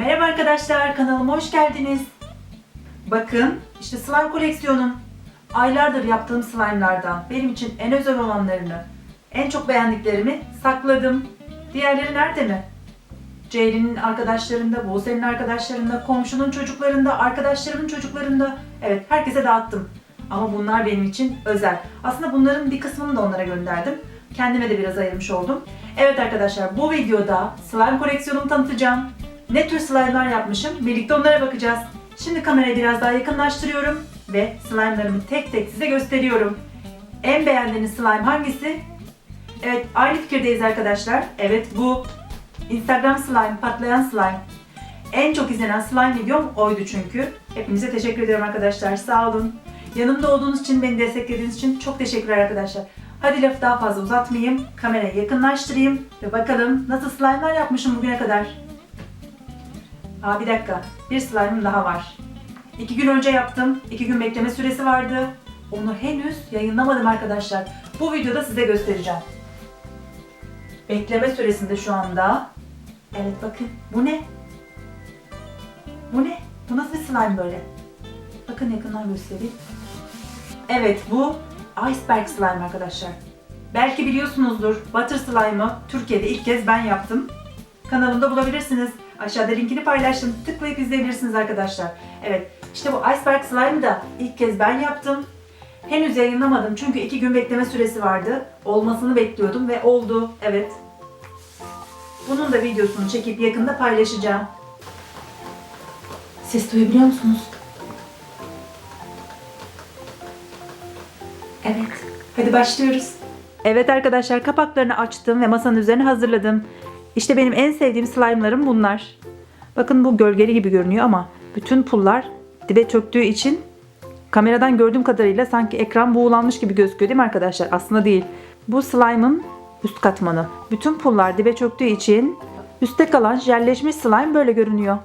Merhaba arkadaşlar, kanalıma hoş geldiniz. Bakın, işte slime koleksiyonum. Aylardır yaptığım slime'lardan benim için en özel olanlarını, en çok beğendiklerimi sakladım. Diğerleri nerede mi? Ceylin'in arkadaşlarında, Buse'nin arkadaşlarında, komşunun çocuklarında, arkadaşlarımın çocuklarında. Evet, herkese dağıttım. Ama bunlar benim için özel. Aslında bunların bir kısmını da onlara gönderdim. Kendime de biraz ayırmış oldum. Evet arkadaşlar, bu videoda slime koleksiyonumu tanıtacağım. Ne tür slime'lar yapmışım? Birlikte onlara bakacağız. Şimdi kamerayı biraz daha yakınlaştırıyorum ve slime'larımı tek tek size gösteriyorum. En beğendiğiniz slime hangisi? Evet, aynı fikirdeyiz arkadaşlar. Evet, bu Instagram slime, patlayan slime. En çok izlenen slime videom oydu çünkü. Hepinize teşekkür ederim arkadaşlar. Sağ olun. Yanımda olduğunuz için, beni desteklediğiniz için çok teşekkürler arkadaşlar. Hadi lafı daha fazla uzatmayayım. Kamerayı yakınlaştırayım ve bakalım nasıl slime'lar yapmışım bugüne kadar. Aa bir dakika. Bir slime'ım daha var. İki gün önce yaptım. İki gün bekleme süresi vardı. Onu henüz yayınlamadım arkadaşlar. Bu videoda size göstereceğim. Bekleme süresinde şu anda. Evet bakın. Bu ne? Bu ne? Bu nasıl bir slime böyle? Bakın yakından göstereyim. Evet bu iceberg slime arkadaşlar. Belki biliyorsunuzdur. Butter slime'ı Türkiye'de ilk kez ben yaptım. Kanalımda bulabilirsiniz. Aşağıda linkini paylaştım. Tıklayıp izleyebilirsiniz arkadaşlar. Evet işte bu iceberg slime'ı da ilk kez ben yaptım. Henüz yayınlamadım çünkü iki gün bekleme süresi vardı. Olmasını bekliyordum ve oldu. Evet. Bunun da videosunu çekip yakında paylaşacağım. Ses duyabiliyor musunuz? Evet. Hadi başlıyoruz. Evet arkadaşlar kapaklarını açtım ve masanın üzerine hazırladım. İşte benim en sevdiğim slime'larım bunlar. Bakın bu gölgeli gibi görünüyor ama bütün pullar dibe çöktüğü için kameradan gördüğüm kadarıyla sanki ekran buğulanmış gibi gözüküyor değil mi arkadaşlar? Aslında değil. Bu slime'ın üst katmanı. Bütün pullar dibe çöktüğü için üstte kalan jelleşmiş slime böyle görünüyor.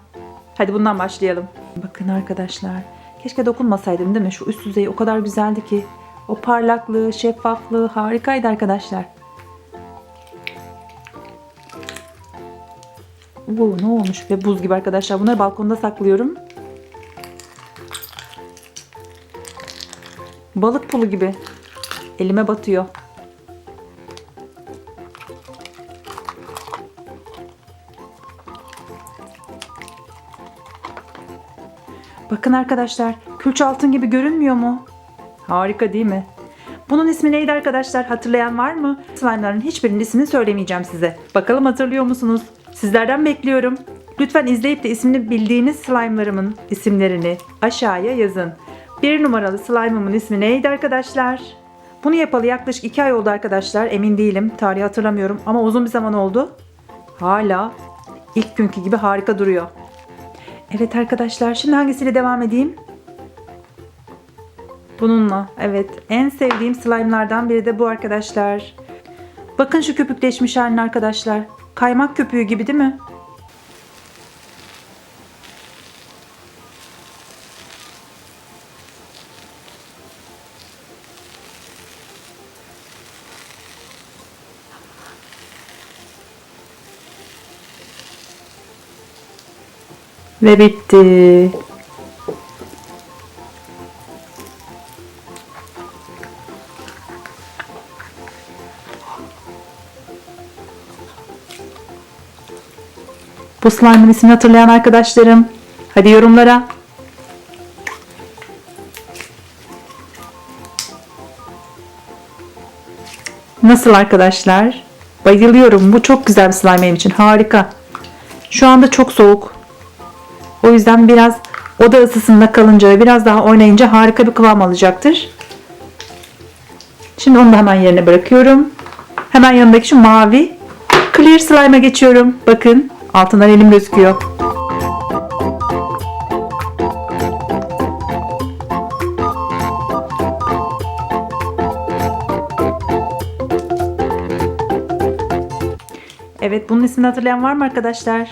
Hadi bundan başlayalım. Bakın arkadaşlar. Keşke dokunmasaydım değil mi? Şu üst yüzeyi o kadar güzeldi ki. O parlaklığı, şeffaflığı harikaydı arkadaşlar. Bu ne olmuş ve buz gibi arkadaşlar. Bunları balkonda saklıyorum. Balık pulu gibi. Elime batıyor. Bakın arkadaşlar, külç altın gibi görünmüyor mu? Harika değil mi? Bunun ismi neydi arkadaşlar? Hatırlayan var mı? Slime'ların hiçbirinin ismini söylemeyeceğim size. Bakalım hatırlıyor musunuz? Sizlerden bekliyorum. Lütfen izleyip de ismini bildiğiniz slime'larımın isimlerini aşağıya yazın. Bir numaralı slime'ımın ismi neydi arkadaşlar? Bunu yapalı yaklaşık 2 ay oldu arkadaşlar. Emin değilim. Tarihi hatırlamıyorum ama uzun bir zaman oldu. Hala ilk günkü gibi harika duruyor. Evet arkadaşlar şimdi hangisiyle devam edeyim? Bununla. Evet. En sevdiğim slime'lardan biri de bu arkadaşlar. Bakın şu köpükleşmiş haline arkadaşlar. Kaymak köpüğü gibi değil mi? Ve bitti. Bu slime'ın ismini hatırlayan arkadaşlarım. Hadi yorumlara. Nasıl arkadaşlar? Bayılıyorum. Bu çok güzel bir slime benim için. Harika. Şu anda çok soğuk. O yüzden biraz oda ısısında kalınca ve biraz daha oynayınca harika bir kıvam alacaktır. Şimdi onu da hemen yerine bırakıyorum. Hemen yanındaki şu mavi clear slime'a geçiyorum. Bakın altından elim gözüküyor. Evet bunun ismini hatırlayan var mı arkadaşlar?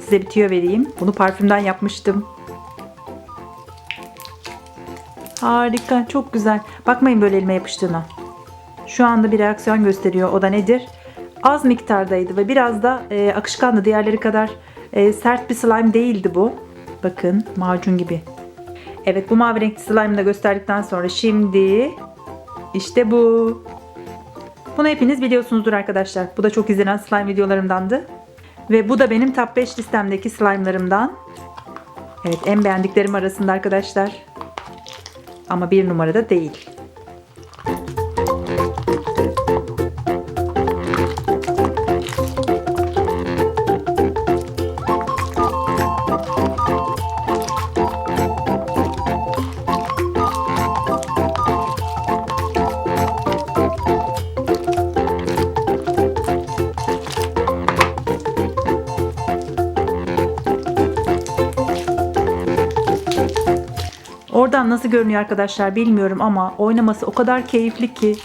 Size bir tüyo vereyim. Bunu parfümden yapmıştım. Harika, çok güzel. Bakmayın böyle elime yapıştığına. Şu anda bir reaksiyon gösteriyor. O da nedir? Az miktardaydı ve biraz da e, akışkandı. Diğerleri kadar e, sert bir slime değildi bu. Bakın macun gibi. Evet bu mavi renkli slime'ı da gösterdikten sonra şimdi işte bu. Bunu hepiniz biliyorsunuzdur arkadaşlar. Bu da çok izlenen slime videolarımdandı. Ve bu da benim top 5 listemdeki slime'larımdan. Evet en beğendiklerim arasında arkadaşlar. Ama bir numarada değil. Oradan nasıl görünüyor arkadaşlar bilmiyorum ama oynaması o kadar keyifli ki.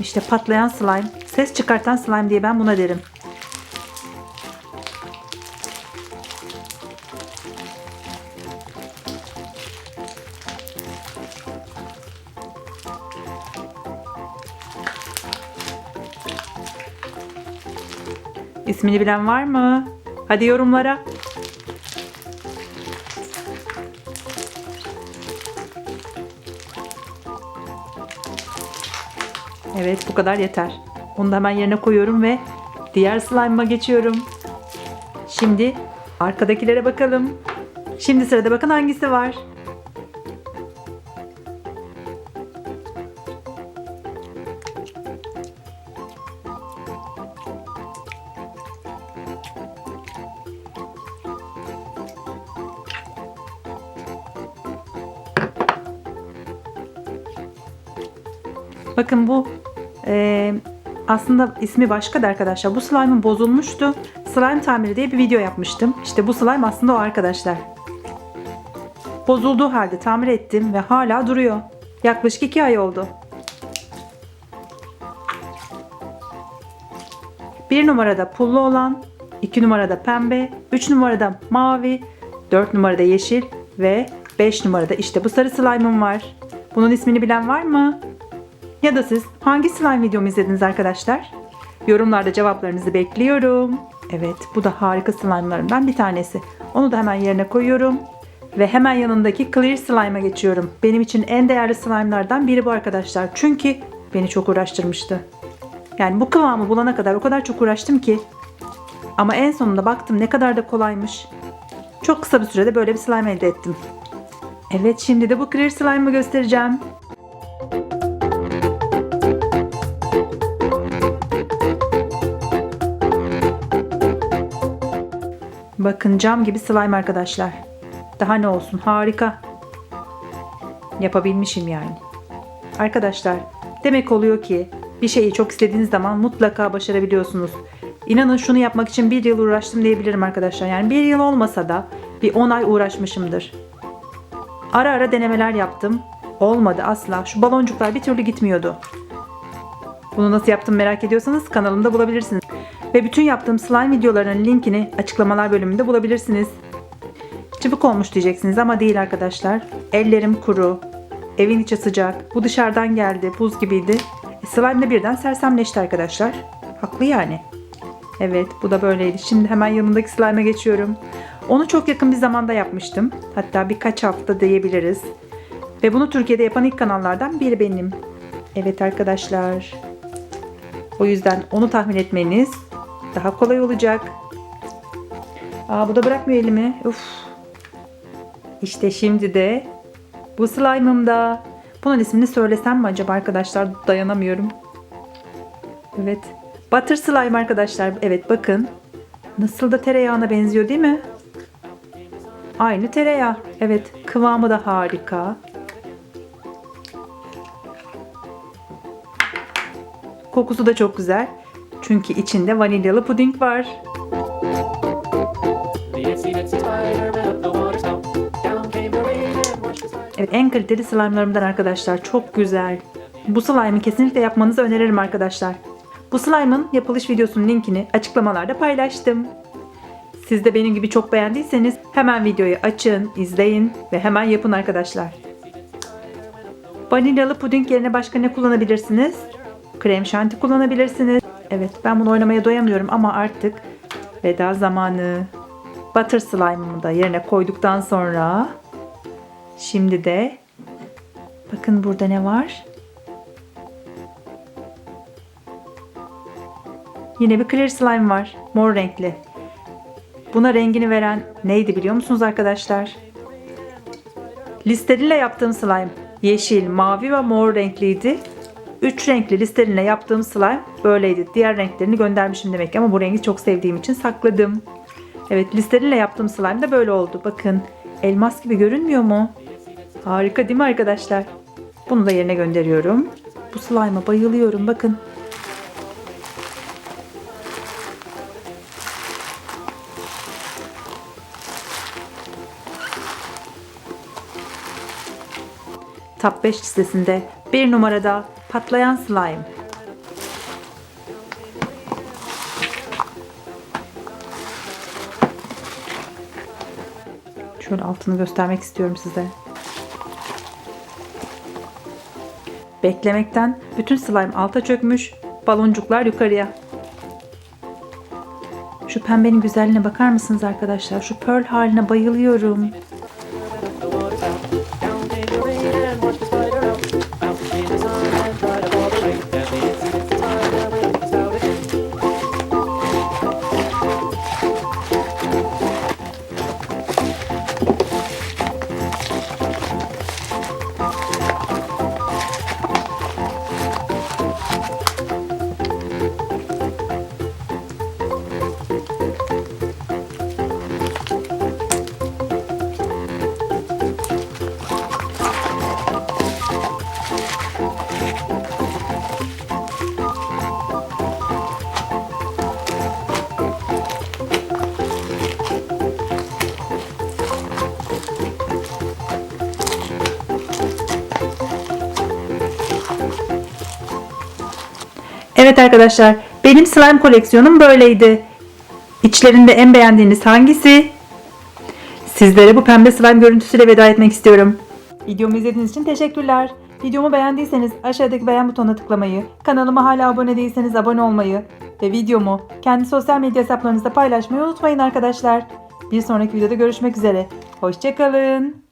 İşte patlayan slime, ses çıkartan slime diye ben buna derim. İsmini bilen var mı? Hadi yorumlara. Evet bu kadar yeter. Onu da hemen yerine koyuyorum ve diğer slime'ıma geçiyorum. Şimdi arkadakilere bakalım. Şimdi sırada bakın hangisi var. Bakın bu e, aslında ismi başka da arkadaşlar. Bu slime'ın bozulmuştu. Slime tamiri diye bir video yapmıştım. İşte bu slime aslında o arkadaşlar. Bozulduğu halde tamir ettim ve hala duruyor. Yaklaşık 2 ay oldu. Bir numarada pullu olan, 2 numarada pembe, 3 numarada mavi, 4 numarada yeşil ve 5 numarada işte bu sarı slime'ım var. Bunun ismini bilen var mı? Ya da siz hangi slime videomu izlediniz arkadaşlar? Yorumlarda cevaplarınızı bekliyorum. Evet bu da harika slime'larımdan bir tanesi. Onu da hemen yerine koyuyorum. Ve hemen yanındaki clear slime'a geçiyorum. Benim için en değerli slime'lardan biri bu arkadaşlar. Çünkü beni çok uğraştırmıştı. Yani bu kıvamı bulana kadar o kadar çok uğraştım ki. Ama en sonunda baktım ne kadar da kolaymış. Çok kısa bir sürede böyle bir slime elde ettim. Evet şimdi de bu clear slime'ı göstereceğim. Bakın cam gibi slime arkadaşlar. Daha ne olsun harika. Yapabilmişim yani. Arkadaşlar demek oluyor ki bir şeyi çok istediğiniz zaman mutlaka başarabiliyorsunuz. İnanın şunu yapmak için bir yıl uğraştım diyebilirim arkadaşlar. Yani bir yıl olmasa da bir 10 ay uğraşmışımdır. Ara ara denemeler yaptım. Olmadı asla. Şu baloncuklar bir türlü gitmiyordu. Bunu nasıl yaptım merak ediyorsanız kanalımda bulabilirsiniz. Ve bütün yaptığım slime videolarının linkini açıklamalar bölümünde bulabilirsiniz. Çabuk olmuş diyeceksiniz ama değil arkadaşlar. Ellerim kuru, evin içi sıcak, bu dışarıdan geldi, buz gibiydi. E, slime de birden sersemleşti arkadaşlar. Haklı yani. Evet bu da böyleydi. Şimdi hemen yanındaki slime'a geçiyorum. Onu çok yakın bir zamanda yapmıştım. Hatta birkaç hafta diyebiliriz. Ve bunu Türkiye'de yapan ilk kanallardan biri benim. Evet arkadaşlar. O yüzden onu tahmin etmeniz daha kolay olacak. Aa bu da bırakmıyor elimi. Uf. İşte şimdi de bu slime'ımda. Bunun ismini söylesem mi acaba arkadaşlar? Dayanamıyorum. Evet. Butter slime arkadaşlar. Evet bakın. Nasıl da tereyağına benziyor değil mi? Aynı tereyağı. Evet. Kıvamı da harika. Kokusu da çok güzel. Çünkü içinde vanilyalı puding var. Evet en kaliteli slime'larımdan arkadaşlar. Çok güzel. Bu slime'ı kesinlikle yapmanızı öneririm arkadaşlar. Bu slime'ın yapılış videosunun linkini açıklamalarda paylaştım. Siz de benim gibi çok beğendiyseniz hemen videoyu açın, izleyin ve hemen yapın arkadaşlar. Vanilyalı puding yerine başka ne kullanabilirsiniz? Krem şanti kullanabilirsiniz. Evet ben bunu oynamaya doyamıyorum ama artık veda zamanı. Butter slime'ımı da yerine koyduktan sonra şimdi de bakın burada ne var? Yine bir clear slime var. Mor renkli. Buna rengini veren neydi biliyor musunuz arkadaşlar? Listerine yaptığım slime yeşil, mavi ve mor renkliydi. Üç renkli listerine yaptığım slime böyleydi. Diğer renklerini göndermişim demek ki ama bu rengi çok sevdiğim için sakladım. Evet listerine yaptığım slime de böyle oldu. Bakın elmas gibi görünmüyor mu? Harika değil mi arkadaşlar? Bunu da yerine gönderiyorum. Bu slime'a bayılıyorum bakın. Top 5 listesinde bir numarada patlayan slime. Şöyle altını göstermek istiyorum size. Beklemekten bütün slime alta çökmüş, baloncuklar yukarıya. Şu pembenin güzelliğine bakar mısınız arkadaşlar? Şu pearl haline bayılıyorum. Evet arkadaşlar, benim slime koleksiyonum böyleydi. İçlerinde en beğendiğiniz hangisi? Sizlere bu pembe slime görüntüsüyle veda etmek istiyorum. Videomu izlediğiniz için teşekkürler. Videomu beğendiyseniz aşağıdaki beğen butonuna tıklamayı, kanalıma hala abone değilseniz abone olmayı ve videomu kendi sosyal medya hesaplarınızda paylaşmayı unutmayın arkadaşlar. Bir sonraki videoda görüşmek üzere. Hoşçakalın.